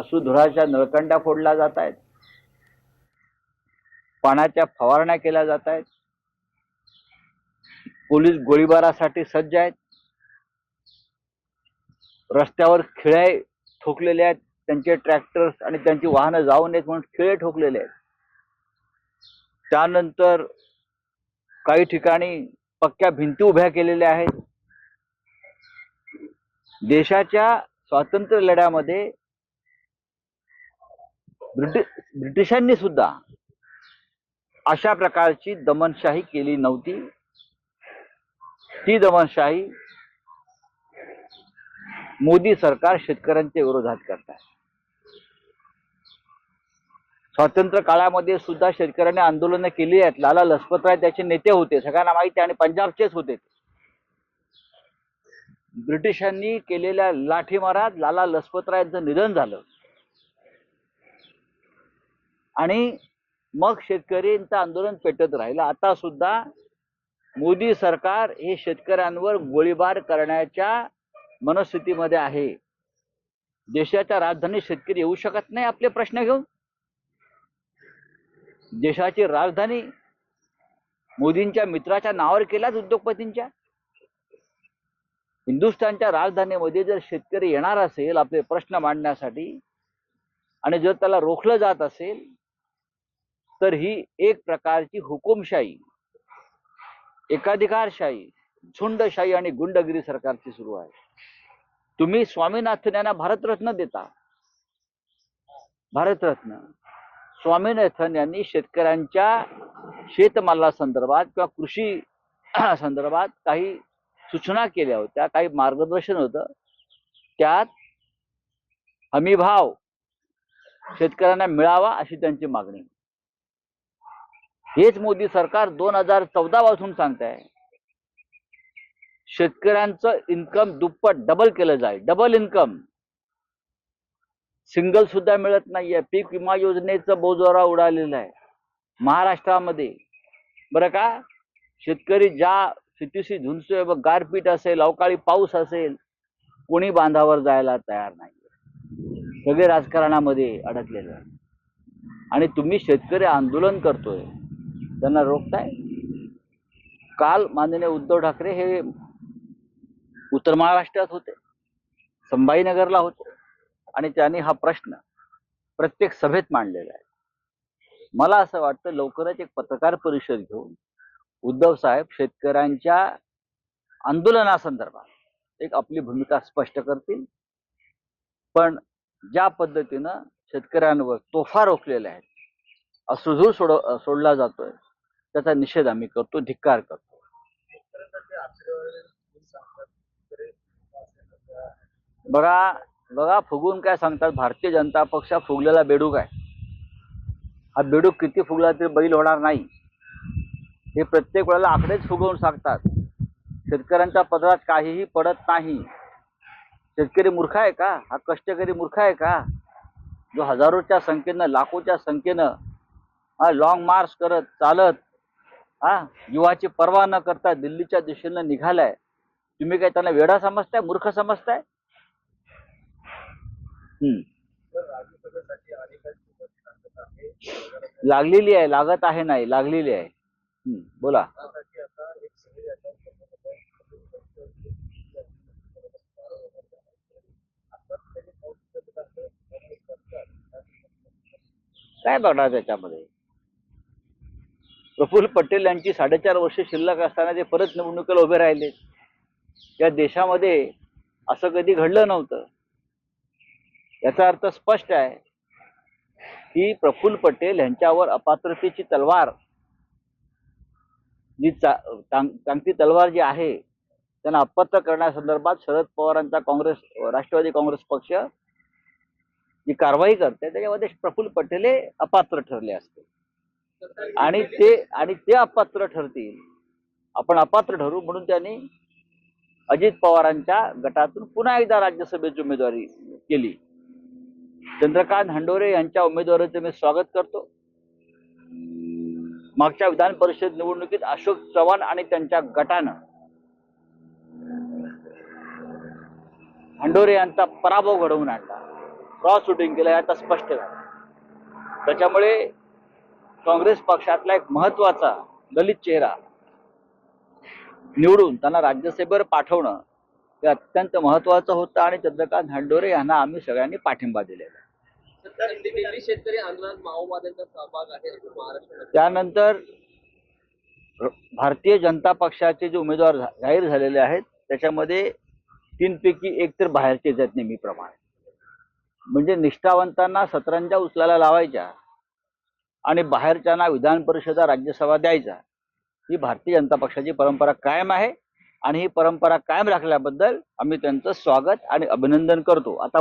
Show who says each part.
Speaker 1: अश्रुधुराच्या नळकंडा फोडल्या जात आहेत पाण्याच्या फवारण्या केल्या जात आहेत पोलीस गोळीबारासाठी सज्ज आहेत. रस्त्यावर खिळे ठोकलेले आहेत. त्यांचे ट्रॅक्टर्स आणि त्यांची वाहनं जाऊ नयेत म्हणून खिळे ठोकलेले आहेत. त्यानंतर काही ठिकाणी पक्क्या भिंती उभ्या केलेल्या आहेत. देशाच्या स्वातंत्र्य लढ्यामध्ये ब्रिटि ब्रिटिशांनी सुद्धा अशा प्रकारची दमनशाही केली नव्हती. ती दमनशाही मोदी सरकार शेतकऱ्यांच्या विरोधात करत आहे स्वातंत्र्य काळामध्ये सुद्धा शेतकऱ्यांनी आंदोलनं केली आहेत. लाला लजपतराय त्याचे नेते होते. सगळ्यांना माहिती आहे आणि पंजाबचेच होते ब्रिटिशांनी केलेल्या लाठीमारात लाला लजपतरायांचं निधन झालं. आणि मग शेतकऱ्यांचं आंदोलन पेटत राहिलं. आता सुद्धा मोदी सरकार हे शेतकऱ्यांवर गोळीबार करण्याच्या मनस्थितीमध्ये आहे. देशाच्या राजधानीत शेतकरी येऊ शकत नाही आपले प्रश्न घेऊन. देशाची राजधानी मोदींच्या मित्राच्या नावावर केल्याच उद्योगपतींच्या. हिंदुस्थानच्या राजधानीमध्ये जर शेतकरी येणार असेल आपले प्रश्न मांडण्यासाठी आणि जर त्याला रोखलं जात असेल तर ही एक प्रकारची हुकुमशाही एकाधिकारशाही झुंडशाही आणि गुंडगिरी सरकारची सुरू आहे. तुम्ही स्वामीनाथन यांना भारतरत्न देता. भारतरत्न. स्वामीनाथन यांनी शेतकऱ्यांच्या शेतमाला संदर्भात किंवा कृषी संदर्भात काही सूचना केल्या होत्या काही मार्गदर्शन होतं. त्यात हमीभाव शेतकऱ्यांना मिळावा अशी त्यांची मागणी. हेच मोदी सरकार दोन हजार चौदा पासून सांगत आहे शेतकऱ्यांचं इन्कम दुप्पट डबल केलं जाईल. डबल इन्कम सिंगल सुद्धा मिळत नाहीये. पीक विमा योजनेचं बोजोरा उडालेला आहे. महाराष्ट्रामध्ये. बरं का? शेतकरी ज्या स्थितीशी झुंजतोय व गारपीट असेल अवकाळी पाऊस असेल कोणी बांधावर जायला तयार नाही सगळे राजकारणामध्ये अडकलेले आहे आणि तुम्ही शेतकरी आंदोलन करतोय. त्यांना रोखताय? काल माननीय उद्धव ठाकरे हे उत्तर महाराष्ट्रात होते संभाजीनगरला होते आणि त्यांनी हा प्रश्न प्रत्येक सभेत मांडलेला आहे. मला असं वाटतं लवकरच एक पत्रकार परिषद घेऊन उद्धव साहेब शेतकऱ्यांच्या आंदोलनासंदर्भात एक आपली भूमिका स्पष्ट करतील. पण ज्या पद्धतीनं शेतकऱ्यांवर तोफा रोखलेल्या आहेत अश्रुधूर सोड सोडला जातोय त्याचा निषेध आम्ही करतो धिक्कार करतो. बघा बघा फुगून काय सांगतात भारतीय जनता पक्ष फुगलेला बेडूक आहे. हा बेडूक किती फुगला तरी बैल होणार नाही. हे प्रत्येक वेळेला आकडेच फुगवून सांगतात. शेतकऱ्यांच्या पदरात काहीही पडत नाही. शेतकरी मूर्ख आहे का? हा कष्टकरी मूर्ख आहे का? जो हजारोच्या संख्येनं लाखोच्या संख्येनं हा लॉंग मार्च करत चालत हा युवाची पर्वा न करता दिल्लीच्या दिशेनं निघालाय. तुम्ही काय त्यांना वेडा समजताय मूर्ख समजताय? हम्म. लागलेली आहे लागत आहे नाही लागलेली आहे. हम्म, बोला. काय बघणार त्याच्यामध्ये? प्रफुल्ल पटेल यांची साडेचार वर्ष शिल्लक असताना ते परत निवडणुकीला उभे राहिले या देशामध्ये असं कधी घडलं नव्हतं. याचा अर्थ स्पष्ट आहे की प्रफुल्ल पटेल यांच्यावर अपात्रतेची तलवार जी चा तलवार जी आहे त्यांना अपात्र करण्यासंदर्भात शरद पवारांचा काँग्रेस राष्ट्रवादी काँग्रेस पक्ष जी कारवाई करते त्याच्यामध्ये प्रफुल्ल पटेल हे अपात्र ठरले असते. आणि ते आणि ते अपात्र ठरतील. आपण अपात्र ठरू म्हणून त्यांनी अजित पवारांच्या गटातून पुन्हा एकदा राज्यसभेची उमेदवारी केली. चंद्रकांत हंडोरे यांच्या उमेदवारीचं मी स्वागत करतो. मागच्या विधान परिषद निवडणुकीत अशोक चव्हाण आणि त्यांच्या गटानं हंडोरे यांचा पराभव घडवून आणला. क्रॉस शूटिंग केलं याचा स्पष्ट झाला. त्याच्यामुळे काँग्रेस पक्षातला एक महत्त्वाचा दलित चेहरा निवडून त्यांना राज्यसभेवर पाठवणं हे अत्यंत महत्वाचं होतं आणि चंद्रकांत हंडोरे यांना आम्ही सगळ्यांनी पाठिंबा दिलेला आहे.
Speaker 2: तर दिल्ली शेतकरी आंदोलनात माओवाद्यांचा सहभाग आहे महाराष्ट्रात
Speaker 1: त्यानंतर भारतीय जनता पक्षाचे जे उमेदवार जाहीर झालेले आहेत त्याच्यामध्ये तीनपैकी एक तर बाहेरचेच आहेत नेहमीप्रमाणे म्हणजे निष्ठावंतांना सतरंजा उचलायला लावायच्या आणि बाहेरच्यांना विधान परिषदा राज्यसभा द्यायचा. ही भारतीय जनता पक्षाची परंपरा कायम आहे आणि ही परंपरा कायम राखल्याबद्दल आम्ही त्यांचं स्वागत आणि अभिनंदन करतो. आता